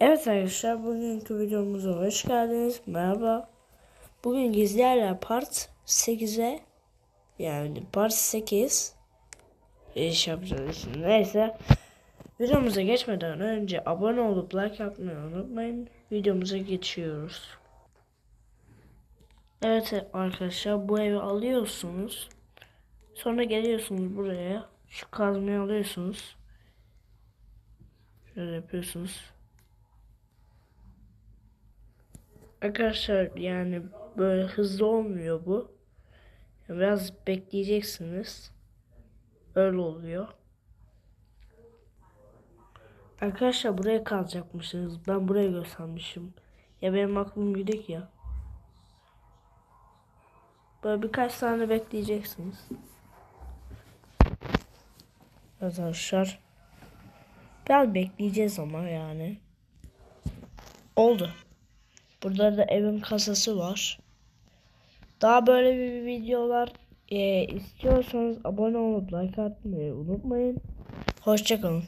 Evet arkadaşlar bugünkü videomuza hoş geldiniz. Merhaba. Bugün gizli part 8'e yani part 8 iş yapacağız. Neyse videomuza geçmeden önce abone olup like yapmayı unutmayın. Videomuza geçiyoruz. Evet arkadaşlar bu evi alıyorsunuz. Sonra geliyorsunuz buraya. Şu kazmayı alıyorsunuz. Şöyle yapıyorsunuz. Arkadaşlar yani böyle hızlı olmuyor bu. Biraz bekleyeceksiniz. Öyle oluyor. Arkadaşlar buraya kalacakmışsınız. Ben buraya göstermişim. Ya benim aklım gidik ya. Böyle birkaç tane bekleyeceksiniz. Arkadaşlar. Biraz bekleyeceğiz ama yani. Oldu. Burada da evin kasası var. Daha böyle bir videolar e, istiyorsanız abone olup like atmayı unutmayın. Hoşçakalın.